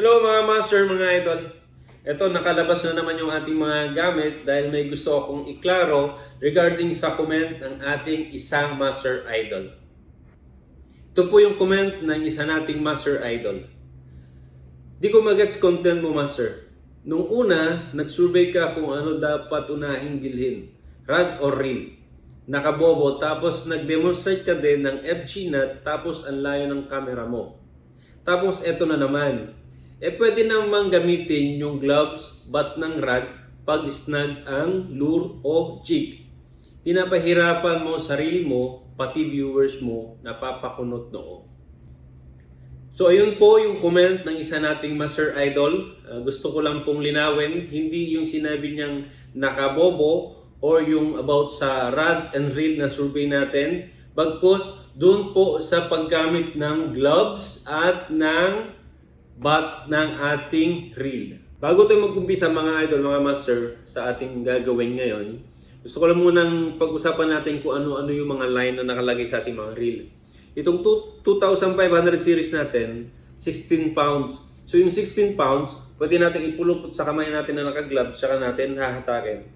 Hello mga master, mga idol. Ito, nakalabas na naman yung ating mga gamit dahil may gusto akong iklaro regarding sa comment ng ating isang master idol. Ito po yung comment ng isa nating master idol. Di ko magets content mo, master. Nung una, nag-survey ka kung ano dapat unahing bilhin. Rad or reel. Nakabobo, tapos nag-demonstrate ka din ng FG nut, tapos ang layo ng camera mo. Tapos eto na naman. Eh pwede namang gamitin yung gloves, bat ng rad, pag snag ang lure o jig. Pinapahirapan mo sarili mo, pati viewers mo, napapakunot noo. So ayun po yung comment ng isa nating Master Idol. Uh, gusto ko lang pong linawin, hindi yung sinabi niyang nakabobo or yung about sa rod and reel na survey natin. Bagkus doon po sa paggamit ng gloves at ng bat ng ating reel. Bago tayo mag-umpisa mga idol, mga master, sa ating gagawin ngayon, gusto ko lang munang pag-usapan natin kung ano-ano yung mga line na nakalagay sa ating mga reel. Itong two- 2,500 series natin, 16 pounds. So yung 16 pounds, pwede natin ipulupot sa kamay natin na naka-gloves, tsaka natin hahatakin.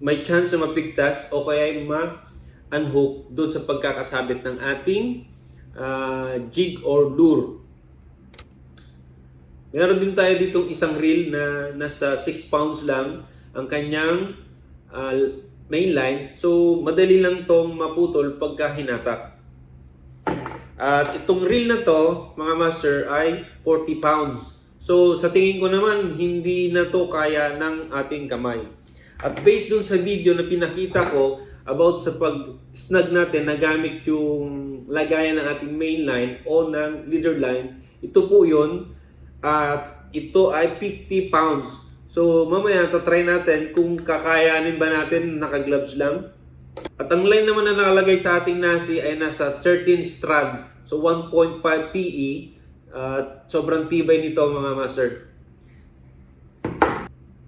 May chance na mapigtas o kaya ma-unhook doon sa pagkakasabit ng ating ah, jig or lure. Meron din tayo ditong isang reel na nasa 6 pounds lang ang kanyang ah, main line. So, madali lang tong maputol pagka hinatak. At itong reel na to, mga master, ay 40 pounds. So, sa tingin ko naman, hindi na to kaya ng ating kamay. At based dun sa video na pinakita ko about sa pag-snag natin na gamit yung lagayan ng ating main line o ng leader line, ito po yun. At ito ay 50 pounds. So, mamaya, try natin kung kakayanin ba natin naka-gloves lang. At ang line naman na nakalagay sa ating nasi ay nasa 13 strand. So 1.5 PE. At sobrang tibay nito mga master.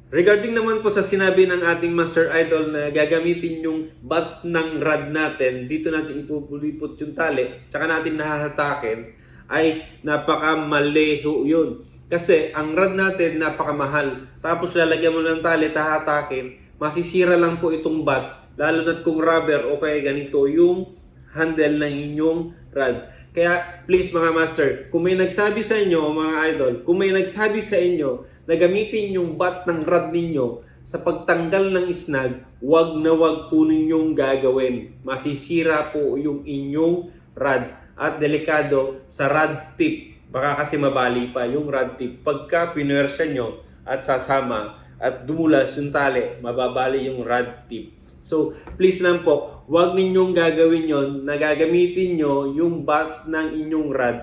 Regarding naman po sa sinabi ng ating master idol na gagamitin yung bat ng rod natin, dito natin ipupulipot yung tali, tsaka natin nahahatakin, ay napakamaleho yun. Kasi ang rod natin napakamahal. Tapos lalagyan mo ng tali, tahatakin, masisira lang po itong bat lalo na't kung rubber o kaya ganito yung handle ng inyong rod. Kaya please mga master, kung may nagsabi sa inyo mga idol, kung may nagsabi sa inyo na gamitin yung bat ng rod ninyo sa pagtanggal ng snag, wag na wag po ninyong gagawin. Masisira po yung inyong rod at delikado sa rod tip. Baka kasi mabali pa yung rod tip pagka pinuwersa nyo at sasama at dumulas yung tali, mababali yung rod tip. So, please lang po, huwag ninyong gagawin yon na gagamitin nyo yung bat ng inyong rod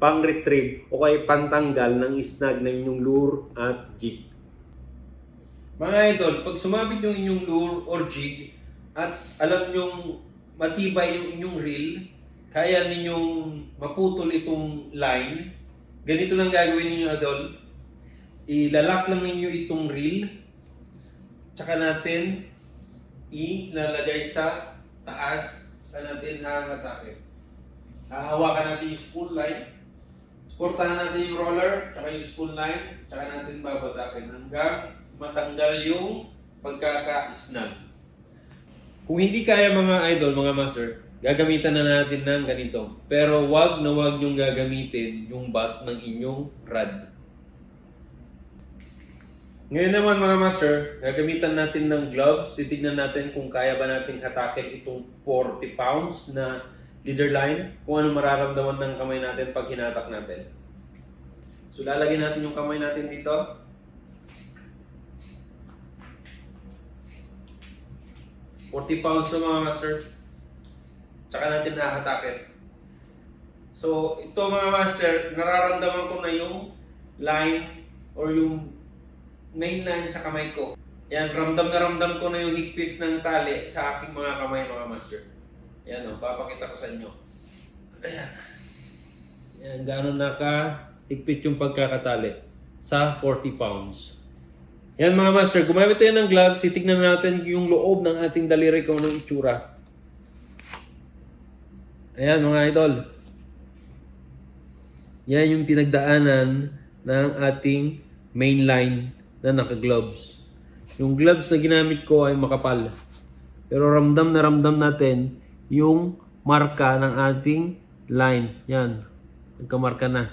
pang retrieve o kaya pantanggal ng snag ng inyong lure at jig. Mga idol, pag sumabit yung inyong lure or jig at alam nyong matibay yung inyong reel, kaya ninyong maputol itong line, ganito lang gagawin ninyo idol. Ilalak lang ninyo itong reel, tsaka natin ilalagay sa taas sa natin hahatakin. Hahawakan natin yung spool line. Supportahan natin yung roller, tsaka yung spool line, tsaka natin babatakin hanggang matanggal yung pagkaka-snag. Kung hindi kaya mga idol, mga master, gagamitan na natin ng ganito. Pero wag na wag yung gagamitin yung bat ng inyong rod. Ngayon naman mga master, gagamitan natin ng gloves. Titignan natin kung kaya ba natin hatakin itong 40 pounds na leader line. Kung ano mararamdaman ng kamay natin pag hinatak natin. So lalagyan natin yung kamay natin dito. Forty pounds mga master. Tsaka natin hahatakin. So ito mga master, nararamdaman ko na yung line or yung main line sa kamay ko. Yan, ramdam na ramdam ko na yung higpit ng tali sa aking mga kamay, mga master. Yan o, papakita ko sa inyo. Ayan. Yan, gano'n naka higpit yung pagkakatali sa 40 pounds. Yan mga master, gumamit tayo ng gloves, titignan natin yung loob ng ating daliri kung anong itsura. Ayan mga idol. Yan yung pinagdaanan ng ating main line na naka-gloves. Yung gloves na ginamit ko ay makapal. Pero ramdam na ramdam natin yung marka ng ating line. Yan. Nagkamarka na.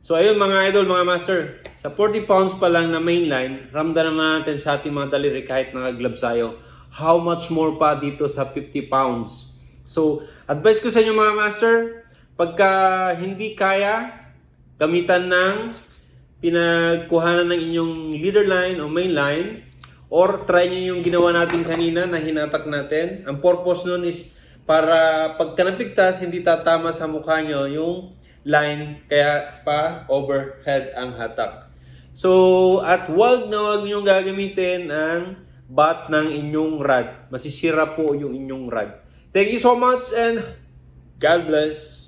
So ayun mga idol, mga master. Sa 40 pounds pa lang na main line, ramdam naman natin sa ating mga daliri kahit naka-gloves tayo. How much more pa dito sa 50 pounds? So, advice ko sa inyo mga master, pagka hindi kaya, gamitan ng pinagkuhanan ng inyong leader line o main line or try nyo yung ginawa natin kanina na hinatak natin. Ang purpose nun is para pagka napigtas, hindi tatama sa mukha nyo yung line kaya pa overhead ang hatak. So, at wag na wag nyo gagamitin ang bat ng inyong rod. Masisira po yung inyong rod. Thank you so much and God bless.